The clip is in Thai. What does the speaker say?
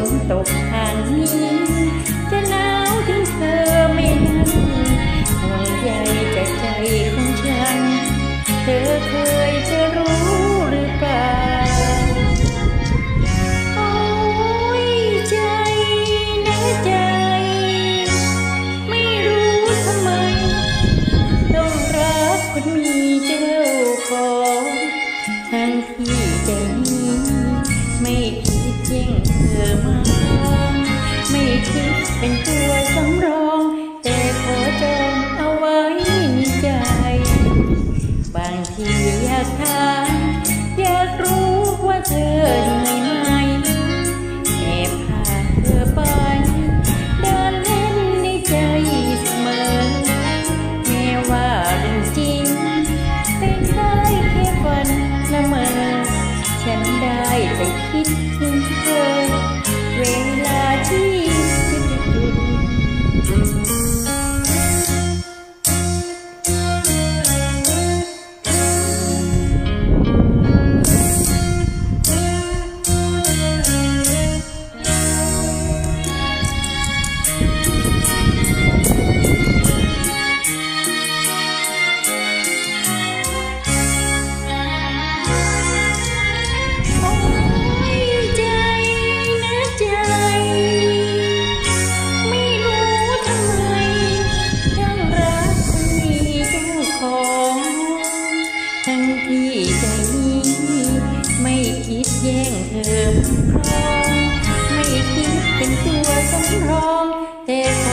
นตกทางนี้ จะหนาวถึงเธอไม่นั้นห่วงใยจากใจของฉัน เธอเคยจะรู้หรือเปล่าโอ้ยใจนะใจ ไม่รู้ทำไม ต้องรักคนมีเจ้าของทั้งที่ใจนี้ไม่ ยิ่งเธอมาไม่คิดเป็นตัวสำรอง แต่ขอจองเอาไว้ในใจ บางทีอยากถามอยากรู้ว่าเธออยู่ไหนแอบพาเธอไปเดินเล่นในใจเสมอแม้ว่าเรื่จริง เป็นได้แค่ฝันละเมอฉันได้แต่คิดถึง ทั้งที่ใจนี้ไม่คิดแย่งเธอครองไม่คิดเป็นตัวสำรองแต่